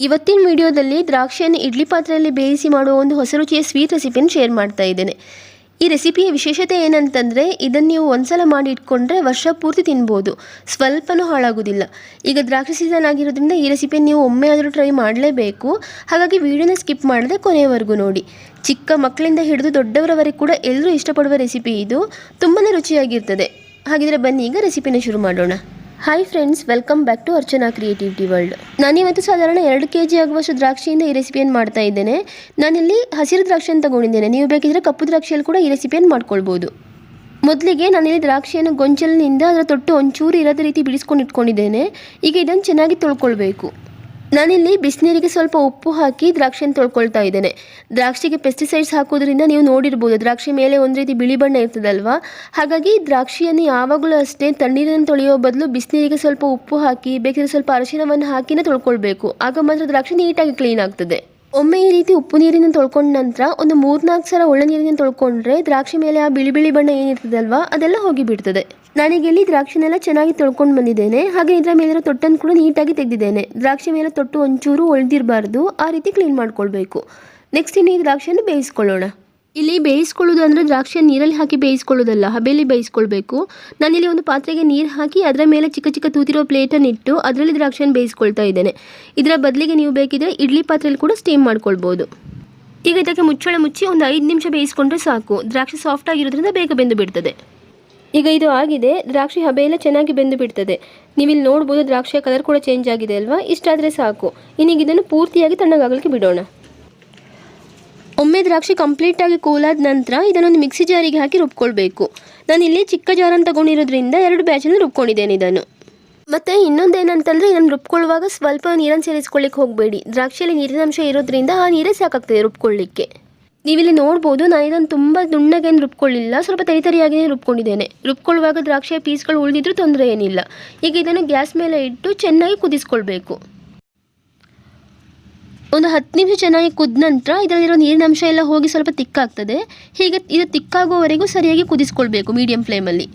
ಇವತ್ತಿನ ವಿಡಿಯೋದಲ್ಲಿ ದ್ರಾಕ್ಷಿಯನ್ನು ಇಡ್ಲಿ ಪಾತ್ರೆಯಲ್ಲಿ ಬೇಯಿಸಿ ಮಾಡುವ ಒಂದು ಹೊಸ ರುಚಿಯ ಸ್ವೀಟ್ ರೆಸಿಪಿಯನ್ನು ಶೇರ್ ಮಾಡ್ತಾ ಇದ್ದೇನೆ. ಈ ರೆಸಿಪಿಯ ವಿಶೇಷತೆ ಏನಂತಂದರೆ, ಇದನ್ನು ನೀವು ಒಂದ್ಸಲ ಮಾಡಿ ಇಟ್ಕೊಂಡ್ರೆ ವರ್ಷ ಪೂರ್ತಿ ತಿನ್ಬೋದು. ಸ್ವಲ್ಪನೂ ಹಾಳಾಗೋದಿಲ್ಲ. ಈಗ ದ್ರಾಕ್ಷಿ ಸೀಸನ್ ಆಗಿರೋದ್ರಿಂದ ಈ ರೆಸಿಪಿಯನ್ನು ನೀವು ಒಮ್ಮೆ ಆದರೂ ಟ್ರೈ ಮಾಡಲೇಬೇಕು. ಹಾಗಾಗಿ ವಿಡಿಯೋನ ಸ್ಕಿಪ್ ಮಾಡದೆ ಕೊನೆಯವರೆಗೂ ನೋಡಿ. ಚಿಕ್ಕ ಮಕ್ಕಳಿಂದ ಹಿಡಿದು ದೊಡ್ಡವರವರೆಗೆ ಕೂಡ ಎಲ್ಲರೂ ಇಷ್ಟಪಡುವ ರೆಸಿಪಿ ಇದು. ತುಂಬಾ ರುಚಿಯಾಗಿರ್ತದೆ. ಹಾಗಿದ್ರೆ ಬನ್ನಿ, ಈಗ ರೆಸಿಪಿನ ಶುರು ಮಾಡೋಣ. Hi friends welcome back to Archana creativity world ನಾನಿವತ್ತು ಸಾಧಾರಣ ಎರಡು ಕೆ ಜಿ ಆಗುವಷ್ಟು ದ್ರಾಕ್ಷಿಯಿಂದ ಈ ರೆಸಿಪಿಯನ್ನು ಮಾಡ್ತಾ ಇದ್ದೇನೆ. ನಾನಿಲ್ಲಿ ಹಸಿರು ದ್ರಾಕ್ಷಿಯನ್ನು ತಗೊಂಡಿದ್ದೇನೆ. ನೀವು ಬೇಕಿದ್ರೆ ಕಪ್ಪು ದ್ರಾಕ್ಷಿಯಲ್ಲಿ ಕೂಡ ಈ ರೆಸಿಪಿಯನ್ನು ಮಾಡ್ಕೊಳ್ಬೋದು. ಮೊದಲಿಗೆ ನಾನಿಲ್ಲಿ ದ್ರಾಕ್ಷಿಯನ್ನು ಗೊಂಚಲಿನಿಂದ ಅದರ ತೊಟ್ಟು ಒಂಚೂರು ಇರದ ರೀತಿ ಬಿಡಿಸ್ಕೊಂಡು ಇಟ್ಕೊಂಡಿದ್ದೇನೆ. ಈಗ ಇದನ್ನು ಚೆನ್ನಾಗಿ ತೊಳ್ಕೊಳ್ಬೇಕು. ನಾನಿಲ್ಲಿ ಬಿಸಿನೀರಿಗೆ ಸ್ವಲ್ಪ ಉಪ್ಪು ಹಾಕಿ ದ್ರಾಕ್ಷಿಯನ್ನು ತೊಳ್ಕೊಳ್ತಾ ಇದ್ದೇನೆ. ದ್ರಾಕ್ಷಿಗೆ ಪೆಸ್ಟಿಸೈಡ್ಸ್ ಹಾಕೋದ್ರಿಂದ ನೀವು ನೋಡಿರ್ಬೋದು, ದ್ರಾಕ್ಷಿ ಮೇಲೆ ಒಂದು ರೀತಿ ಬಿಳಿ ಬಣ್ಣ ಇರ್ತದಲ್ವಾ? ಹಾಗಾಗಿ ದ್ರಾಕ್ಷಿಯನ್ನು ಯಾವಾಗಲೂ ಅಷ್ಟೇ ತಣ್ಣೀರನ್ನು ತೊಳೆಯೋ ಬದಲು ಬಿಸಿನೀರಿಗೆ ಸ್ವಲ್ಪ ಉಪ್ಪು ಹಾಕಿ, ಬೇಕಿದ್ರೆ ಸ್ವಲ್ಪ ಅರಿಶಿನವನ್ನು ಹಾಕಿನೇ ತೊಳ್ಕೊಳ್ಬೇಕು. ಆಗ ಮಾತ್ರ ದ್ರಾಕ್ಷಿ ನೀಟಾಗಿ ಕ್ಲೀನ್ ಆಗ್ತದೆ. ಒಮ್ಮೆ ಈ ರೀತಿ ಉಪ್ಪು ನೀರಿನ ತೊಳ್ಕೊಂಡ ನಂತರ ಒಂದು ಮೂರ್ನಾಲ್ಕು ಸಲ ಒಳ್ಳೆ ನೀರಿನ ತೊಳ್ಕೊಂಡ್ರೆ ದ್ರಾಕ್ಷಿ ಮೇಲೆ ಆ ಬಿಳಿ ಬಿಳಿ ಬಣ್ಣ ಏನಿರ್ತದಲ್ವಾ, ಅದೆಲ್ಲ ಹೋಗಿ ಬಿಡ್ತದೆ. ಇಲ್ಲಿ ದ್ರಾಕ್ಷಿನೆಲ್ಲ ಚೆನ್ನಾಗಿ ತೊಳ್ಕೊಂಡು ಬಂದಿದ್ದೇನೆ, ಹಾಗೆ ಇದರ ಮೇಲಿರೋ ತೊಟ್ಟನ್ನು ಕೂಡ ನೀಟಾಗಿ ತೆಗೆದಿದ್ದೇನೆ. ದ್ರಾಕ್ಷಿ ಮೇಲೆ ತೊಟ್ಟು ಒಂಚೂರು ಒಳ್ದಿರಬಾರ್ದು, ಆ ರೀತಿ ಕ್ಲೀನ್ ಮಾಡ್ಕೊಳ್ಬೇಕು. ನೆಕ್ಸ್ಟ್ ಇನ್ನು ಈ ದ್ರಾಕ್ಷಿಯನ್ನು ಬೇಯಿಸ್ಕೊಳ್ಳೋಣ. ಇಲ್ಲಿ ಬೇಯಿಸ್ಕೊಳ್ಳೋದು ಅಂದರೆ ದ್ರಾಕ್ಷಿಯನ್ನು ನೀರಲ್ಲಿ ಹಾಕಿ ಬೇಯಿಸ್ಕೊಳ್ಳೋದಲ್ಲ, ಹಬೆಯಲ್ಲಿ ಬೇಯಿಸ್ಕೊಳ್ಬೇಕು. ನಾನಿಲ್ಲಿ ಒಂದು ಪಾತ್ರೆಗೆ ನೀರು ಹಾಕಿ ಅದರ ಮೇಲೆ ಚಿಕ್ಕ ಚಿಕ್ಕ ತೂತಿರೋ ಪ್ಲೇಟನ್ನು ಇಟ್ಟು ಅದರಲ್ಲಿ ದ್ರಾಕ್ಷಿಯನ್ನು ಬೇಯಿಸ್ಕೊಳ್ತಾ ಇದ್ದೇನೆ. ಇದರ ಬದಲಿಗೆ ನೀವು ಬೇಕಿದ್ರೆ ಇಡ್ಲಿ ಪಾತ್ರೆಯಲ್ಲಿ ಕೂಡ ಸ್ಟೀಮ್ ಮಾಡ್ಕೊಳ್ಬೋದು. ಈಗ ಇದಕ್ಕೆ ಮುಚ್ಚಳ ಮುಚ್ಚಿ ಒಂದು ಐದು ನಿಮಿಷ ಬೇಯಿಸ್ಕೊಂಡ್ರೆ ಸಾಕು. ದ್ರಾಕ್ಷಿ ಸಾಫ್ಟ್ ಆಗಿರೋದ್ರಿಂದ ಬೇಗ ಬೆಂದು ಬಿಡ್ತದೆ. ಈಗ ಇದು ಆಗಿದೆ. ದ್ರಾಕ್ಷಿ ಹಬೆಯೆಲ್ಲ ಚೆನ್ನಾಗಿ ಬೆಂದು ಬಿಡ್ತದೆ. ನೀವಿಲ್ಲಿ ನೋಡ್ಬೋದು ದ್ರಾಕ್ಷಿಯ ಕಲರ್ ಕೂಡ ಚೇಂಜ್ ಆಗಿದೆ ಅಲ್ವಾ? ಇಷ್ಟಾದರೆ ಸಾಕು. ಇನ್ನೀಗ ಇದನ್ನು ಪೂರ್ತಿಯಾಗಿ ತಣ್ಣಗಾಗಲಿಕ್ಕೆ ಬಿಡೋಣ. ಒಮ್ಮೆ ದ್ರಾಕ್ಷಿ ಕಂಪ್ಲೀಟಾಗಿ ಕೂಲಾದ ನಂತರ ಇದನ್ನೊಂದು ಮಿಕ್ಸಿ ಜಾರಿಗೆ ಹಾಕಿ ರುಬ್ಕೊಳ್ಬೇಕು. ನಾನು ಇಲ್ಲಿ ಚಿಕ್ಕ ಜಾರನ್ನು ತಗೊಂಡಿರೋದ್ರಿಂದ ಎರಡು ಬ್ಯಾಚನ್ನು ರುಬ್ಕೊಂಡಿದ್ದೇನೆ ಇದನ್ನು. ಮತ್ತು ಇನ್ನೊಂದೇನಂತಂದರೆ ಇದನ್ನು ರುಬ್ಕೊಳ್ಳುವಾಗ ಸ್ವಲ್ಪ ನೀರನ್ನು ಸೇರಿಸ್ಕೊಳ್ಳಿಕ್ಕೆ ಹೋಗಬೇಡಿ. ದ್ರಾಕ್ಷಿಯಲ್ಲಿ ನೀರಿನ ಅಂಶ ಇರೋದ್ರಿಂದ ಆ ನೀರೇ ಸಾಕಾಗ್ತದೆ ರುಬ್ಕೊಳ್ಳಿಕ್ಕೆ. ನೀವಿಲ್ಲಿ ನೋಡ್ಬೋದು, ನಾನು ಇದನ್ನು ತುಂಬ ದುಣ್ಣಗೇನು ರುಬ್ಕೊಳ್ಳಿಲ್ಲ, ಸ್ವಲ್ಪ ತರಿ ತರಿಯಾಗಿಯೇ ರುಬ್ಕೊಂಡಿದ್ದೇನೆ. ರುಬ್ಕೊಳ್ಳುವಾಗ ದ್ರಾಕ್ಷಿಯ ಪೀಸ್ಗಳು ಉಳಿದಿದ್ರೂ ತೊಂದರೆ ಏನಿಲ್ಲ. ಈಗ ಇದನ್ನು ಗ್ಯಾಸ್ ಮೇಲೆ ಇಟ್ಟು ಚೆನ್ನಾಗಿ ಕುದಿಸ್ಕೊಳ್ಬೇಕು. ಒಂದು ಹತ್ತು ನಿಮಿಷ ಚೆನ್ನಾಗಿ ಕುದ ನಂತರ ಇದರಲ್ಲಿರೋ ನೀರಿನ ಅಂಶ ಎಲ್ಲ ಹೋಗಿ ಸ್ವಲ್ಪ ತಿಕ್ಕಾಗ್ತದೆ. ಹೀಗೆ ಇದು ತಿಕ್ಕಾಗುವವರೆಗೂ ಸರಿಯಾಗಿ ಕುದಿಸ್ಕೊಳ್ಬೇಕು ಮೀಡಿಯಂ ಫ್ಲೇಮಲ್ಲಿ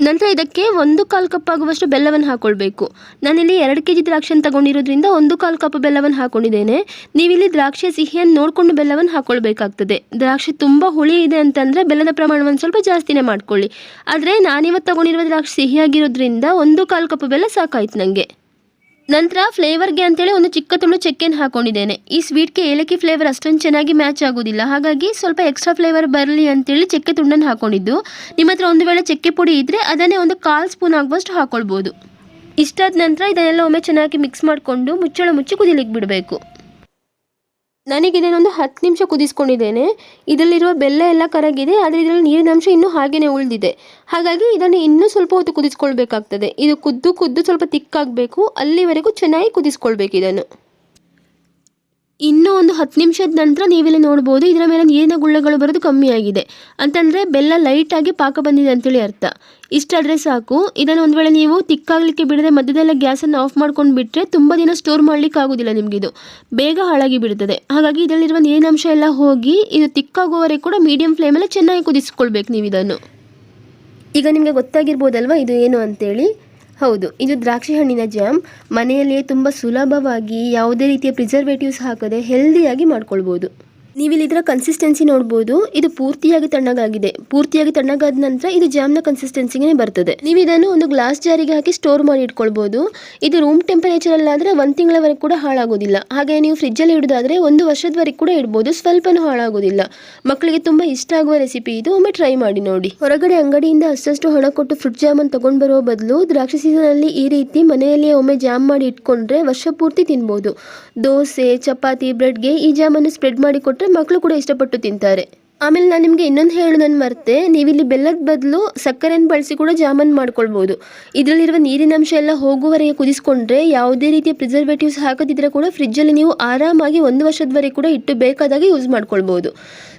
ನಂತರ ಇದಕ್ಕೆ ಒಂದು ಕಾಲು ಕಪ್ ಆಗುವಷ್ಟು ಬೆಲ್ಲವನ್ನು ಹಾಕ್ಕೊಳ್ಬೇಕು ನಾನಿಲ್ಲಿ ಎರಡು ಕೆ ಜಿ ದ್ರಾಕ್ಷಿಯನ್ನು ತಗೊಂಡಿರೋದ್ರಿಂದ ಒಂದು ಕಾಲು ಕಪ್ ಬೆಲ್ಲವನ್ನು ಹಾಕ್ಕೊಂಡಿದ್ದೇನೆ ನೀವಿಲ್ಲಿ ದ್ರಾಕ್ಷಿಯ ಸಿಹಿಯನ್ನು ನೋಡಿಕೊಂಡು ಬೆಲ್ಲವನ್ನು ಹಾಕ್ಕೊಳ್ಬೇಕಾಗ್ತದೆ ದ್ರಾಕ್ಷಿ ತುಂಬ ಹುಳಿ ಇದೆ ಅಂತಂದರೆ ಬೆಲ್ಲದ ಪ್ರಮಾಣವನ್ನು ಸ್ವಲ್ಪ ಜಾಸ್ತಿನೇ ಮಾಡ್ಕೊಳ್ಳಿ. ಆದರೆ ನಾನಿವತ್ತು ತಗೊಂಡಿರುವ ದ್ರಾಕ್ಷಿ ಸಿಹಿಯಾಗಿರೋದ್ರಿಂದ ಒಂದು ಕಾಲು ಕಪ್ ಬೆಲ್ಲ ಸಾಕಾಯ್ತು ನನಗೆ ನಂತರ ಫ್ಲೇವರ್ಗೆ ಅಂತೇಳಿ ಒಂದು ಚಿಕ್ಕ ತುಂಡು ಚಕ್ಕೆನ ಹಾಕೊಂಡಿದ್ದೇನೆ. ಈ ಸ್ವೀಟ್ಗೆ ಏಲಕ್ಕಿ ಫ್ಲೇವರ್ ಅಷ್ಟೊಂದು ಚೆನ್ನಾಗಿ ಮ್ಯಾಚ್ ಆಗೋದಿಲ್ಲ. ಹಾಗಾಗಿ ಸ್ವಲ್ಪ ಎಕ್ಸ್ಟ್ರಾ ಫ್ಲೇವರ್ ಬರಲಿ ಅಂತೇಳಿ ಚಕ್ಕೆ ತುಂಡನ್ನು ಹಾಕೊಂಡಿದ್ದು. ನಿಮ್ಮ ಹತ್ರ ಒಂದು ವೇಳೆ ಚಕ್ಕೆ ಪುಡಿ ಇದ್ದರೆ ಅದನ್ನೇ ಒಂದು ಕಾಲು ಸ್ಪೂನ್ ಆಗುವಷ್ಟು ಹಾಕೊಳ್ಬೋದು. ಇಷ್ಟಾದ ನಂತರ ಇದನ್ನೆಲ್ಲ ಒಮ್ಮೆ ಚೆನ್ನಾಗಿ ಮಿಕ್ಸ್ ಮಾಡಿಕೊಂಡು ಮುಚ್ಚಳ ಮುಚ್ಚಿ ಕುದಿಲಿಕ್ಕೆ ಬಿಡಬೇಕು. ನನಗೆ ಇದನ್ನೊಂದು ಹತ್ತು ನಿಮಿಷ ಕುದಿಸ್ಕೊಂಡಿದ್ದೇನೆ. ಇದರಲ್ಲಿರುವ ಬೆಲ್ಲ ಎಲ್ಲ ಕರಗಿದೆ, ಆದರೆ ಇದರಲ್ಲಿ ನೀರಿನ ಅಂಶ ಇನ್ನೂ ಹಾಗೆಯೇ ಉಳಿದಿದೆ. ಹಾಗಾಗಿ ಇದನ್ನು ಇನ್ನೂ ಸ್ವಲ್ಪ ಹೊತ್ತು ಕುದಿಸ್ಕೊಳ್ಬೇಕಾಗ್ತದೆ. ಇದು ಕುದ್ದು ಕುದ್ದು ಸ್ವಲ್ಪ ತಿಕ್ಕಾಗಬೇಕು. ಅಲ್ಲಿವರೆಗೂ ಚೆನ್ನಾಗಿ ಕುದಿಸ್ಕೊಳ್ಬೇಕು ಇದನ್ನು. ಇನ್ನೂ ಒಂದು ಹತ್ತು ನಿಮಿಷದ ನಂತರ ನೀವಿಲ್ಲಿ ನೋಡ್ಬೋದು, ಇದರ ಮೇಲೆ ನೀರಿನ ಗುಳ್ಳೆಗಳು ಬರೋದು ಕಮ್ಮಿಯಾಗಿದೆ. ಅಂತಂದರೆ ಬೆಲ್ಲ ಲೈಟಾಗಿ ಪಾಕ ಬಂದಿದೆ ಅಂತೇಳಿ ಅರ್ಥ. ಇಷ್ಟಾದರೆ ಸಾಕು. ಇದನ್ನು ಒಂದು ವೇಳೆ ನೀವು ತಿಕ್ಕಾಗಲಿಕ್ಕೆ ಬಿಡದೆ ಮಧ್ಯದಲ್ಲೇ ಗ್ಯಾಸನ್ನು ಆಫ್ ಮಾಡ್ಕೊಂಡು ಬಿಟ್ಟರೆ ತುಂಬ ದಿನ ಸ್ಟೋರ್ ಮಾಡಲಿಕ್ಕೆ ಆಗೋದಿಲ್ಲ ನಿಮಗಿದು ಬೇಗ ಹಾಳಾಗಿ ಬಿಡುತ್ತದೆ. ಹಾಗಾಗಿ ಇದರಲ್ಲಿರುವ ನೀರಿನಂಶ ಎಲ್ಲ ಹೋಗಿ, ಇದು ತಿಕ್ಕಾಗುವವರೆಗೆ ಕೂಡ ಮೀಡಿಯಂ ಫ್ಲೇಮಲ್ಲಿ ಚೆನ್ನಾಗಿ ಕುದಿಸ್ಕೊಳ್ಬೇಕು ನೀವು ಇದನ್ನು. ಈಗ ನಿಮಗೆ ಗೊತ್ತಾಗಿರ್ಬೋದಲ್ವ ಇದು ಏನು ಅಂತೇಳಿ? ಹೌದು, ಇದು ದ್ರಾಕ್ಷಿ ಹಣ್ಣಿನ ಜಾಮ್ ಮನೆಯಲ್ಲಿಯೇ ತುಂಬ ಸುಲಭವಾಗಿ ಯಾವುದೇ ರೀತಿಯ ಪ್ರಿಸರ್ವೇಟಿವ್ಸ್ ಹಾಕದೆ ಹೆಲ್ದಿಯಾಗಿ ಮಾಡ್ಕೊಳ್ಬೋದು. ನೀವಿಲ್ಲಿ ಇದರ ಕನ್ಸಿಸ್ಟೆನ್ಸಿ ನೋಡ್ಬೋದು. ಇದು ಪೂರ್ತಿಯಾಗಿ ತಣ್ಣಗಾಗಿದೆ. ಪೂರ್ತಿಯಾಗಿ ತಣ್ಣಗಾದ ನಂತರ ಇದು ಜಾಮ್ನ ಕನ್ಸಿಸ್ಟೆನ್ಸಿಗೆ ಬರ್ತದೆ. ನೀವು ಇದನ್ನು ಒಂದು ಗ್ಲಾಸ್ ಜಾರಿಗೆ ಹಾಕಿ ಸ್ಟೋರ್ ಮಾಡಿ ಇಟ್ಕೊಳ್ಬೋದು. ಇದು ರೂಮ್ ಟೆಂಪರೇಚರ್ ಟೆಂಪರೇಚರಲ್ಲಾದರೆ ಒಂದು ತಿಂಗಳವರೆಗೆ ಕೂಡ ಹಾಳಾಗೋದಿಲ್ಲ. ಹಾಗೆ ನೀವು ಫ್ರಿಜ್ಜಲ್ಲಿ ಇಡೋದಾದ್ರೆ ಒಂದು ವರ್ಷದವರೆಗೆ ಕೂಡ ಇಡ್ಬೋದು. ಸ್ವಲ್ಪನೂ ಹಾಳಾಗೋದಿಲ್ಲ. ಮಕ್ಕಳಿಗೆ ತುಂಬ ಇಷ್ಟ ಆಗುವ ರೆಸಿಪಿ ಇದು. ಒಮ್ಮೆ ಟ್ರೈ ಮಾಡಿ ನೋಡಿ. ಹೊರಗಡೆ ಅಂಗಡಿಯಿಂದ ಅಷ್ಟಷ್ಟು ಹಣ ಕೊಟ್ಟು ಫ್ರೂಟ್ ಅನ್ನು ತಗೊಂಡು ಬರೋ ಬದಲು ದ್ರಾಕ್ಷಿ ಸೀಸನ್ ಅಲ್ಲಿ ಈ ರೀತಿ ಮನೆಯಲ್ಲಿಯೇ ಒಮ್ಮೆ ಜಾಮ್ ಮಾಡಿ ಇಟ್ಕೊಂಡ್ರೆ ವರ್ಷ ಪೂರ್ತಿ ತಿನ್ಬೋದು. ದೋಸೆ, ಚಪಾತಿ ಬ್ರೆಡ್ಗೆ ಈ ಜಾಮನ್ನು ಸ್ಪ್ರೆಡ್ ಮಾಡಿ ಕೊಟ್ಟರೆ ಮಕ್ಕಳು ಕೂಡ ಇಷ್ಟಪಟ್ಟು ತಿಂತಾರೆ. ಆಮೇಲೆ ನಾನು ನಿಮಗೆ ಇನ್ನೊಂದು ಹೇಳು, ನಾನು ಮರ್ತೆ. ನೀವಿಲ್ಲಿ ಬೆಲ್ಲದ ಬದಲು ಸಕ್ಕರೆಯನ್ನು ಬಳಸಿ ಕೂಡ ಜಾಮನ್ ಮಾಡ್ಕೊಳ್ಬೋದು. ಇದರಲ್ಲಿರುವ ನೀರಿನ ಅಂಶ ಎಲ್ಲ ಹೋಗುವವರೆಗೆ ಕುದಿಸ್ಕೊಂಡ್ರೆ ಯಾವುದೇ ರೀತಿಯ ಪ್ರಿಸರ್ವೇಟಿವ್ಸ್ ಹಾಕದಿದ್ರೆ ಕೂಡ ಫ್ರಿಜ್ಜಲ್ಲಿ ನೀವು ಆರಾಮಾಗಿ ಒಂದು ವರ್ಷದವರೆಗೆ ಕೂಡ ಇಟ್ಟು ಬೇಕಾದಾಗ ಯೂಸ್ ಮಾಡ್ಕೊಳ್ಬೋದು.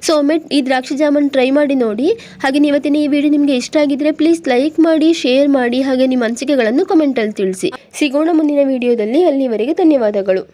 ಸೊ ಒಮ್ಮೆ ಈ ದ್ರಾಕ್ಷಿ ಜಾಮನ್ ಟ್ರೈ ಮಾಡಿ ನೋಡಿ. ಹಾಗೆ ಇವತ್ತಿನ ಈ ವಿಡಿಯೋ ನಿಮಗೆ ಇಷ್ಟ ಆಗಿದ್ರೆ ಪ್ಲೀಸ್ ಲೈಕ್ ಮಾಡಿ ಶೇರ್ ಮಾಡಿ, ಹಾಗೆ ನಿಮ್ಮ ಅನಿಸಿಕೆಗಳನ್ನು ಕಮೆಂಟಲ್ಲಿ ತಿಳಿಸಿ. ಸಿಗೋಣ ಮುಂದಿನ ವಿಡಿಯೋದಲ್ಲಿ ಅಲ್ಲಿವರೆಗೆ ಧನ್ಯವಾದಗಳು.